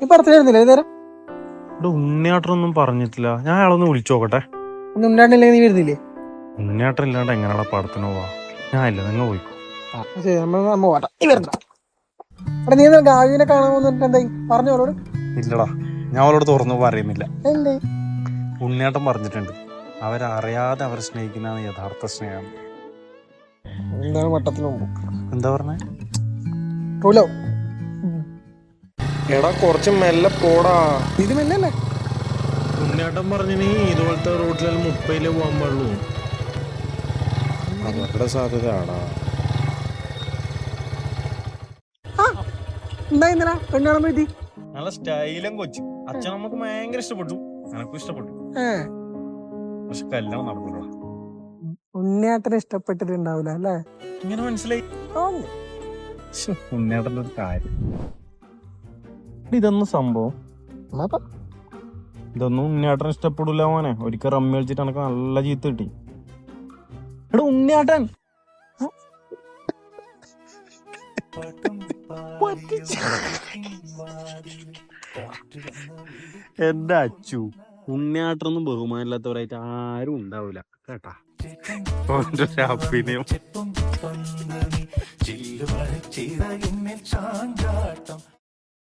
നീ നേരം? ഇവിടെ ഉണ്ണിയാട്ടനൊന്നും പറഞ്ഞിട്ടില്ല. ഞാൻ അയാളൊന്ന് വിളിച്ചു നോക്കട്ടെ. ഇന്ന് ഉണ്ടാണ്ടില്ലെങ്കിൽ നീ വരുന്നില്ലേ? ഉണ്ണിയാട്ടൻ ഇല്ലാണ്ട് എങ്ങനെയാ പടത്തിന് പോവാ? ഞാൻ ഇല്ല നിങ്ങൾ പോയിക്കോ. ആ ശരി. നമ്മൾ നമ്മ പോട്ടെ നീ വരുന്ന? എടാ നീ എന്താ ഗാവിനെ കാണാൻ വന്നിട്ട് എന്തായി? പറഞ്ഞു അവളോട്. ഇല്ലടാ ഞാൻ അവളോട് തുറന്നു പറയുന്നില്ല എന്തേ? ഉണ്ണിയാട്ടൻ പറഞ്ഞിട്ടുണ്ട്. അവരറിയാതെ അവരെ സ്നേഹിക്കുന്നതാണ് യഥാർത്ഥ സ്നേഹം. എന്താണ് എന്താ പറഞ്ഞേ? റൂലോ എടാ കുറച്ച് മെല്ലെ പോടാ. ഇത് മെല്ലല്ലേ പറഞ്ഞു നീ ഇതുപോലത്തെ റോഡിലെല്ലാം മുപ്പതിലേ പോകാൻ പാടുള്ളൂ. അപകട സാധ്യത ആടാ നല്ല സ്റ്റൈലും കൊച്ചു. അച്ഛൻ നമുക്ക് ഭയങ്കര ഇഷ്ടപ്പെട്ടു. എനക്കും ഇഷ്ടപ്പെട്ടു. പക്ഷെ കല്യാണം നടന്നില്ല. ഉണ്ണിയാട്ടനെ ഇഷ്ടപ്പെട്ടിട്ടുണ്ടാവൂല അല്ലേ? ഇങ്ങനെ മനസ്സിലായി. തോന്നി. ഉണ്ണിയാട്ടന്റെ ഒരു കാര്യം. ഇതൊന്നും സംഭവം? ഇതൊന്നും ഉണ്ണിയാട്ടൻ ഇഷ്ടപ്പെടില്ല മോനെ. ഒരിക്കൽ റമ്മി കളിച്ചിട്ട് എനക്ക് നല്ല ചീത്ത കിട്ടി. എടാ ഉണ്ണിയാട്ടൻ! എന്റെ അച്ചു ഉണ്ണിയാട്ടൊന്നും ബഹുമാനില്ലാത്തവരായിട്ട് ആരും ഉണ്ടാവില്ല കേട്ടാ? അഭിനയം.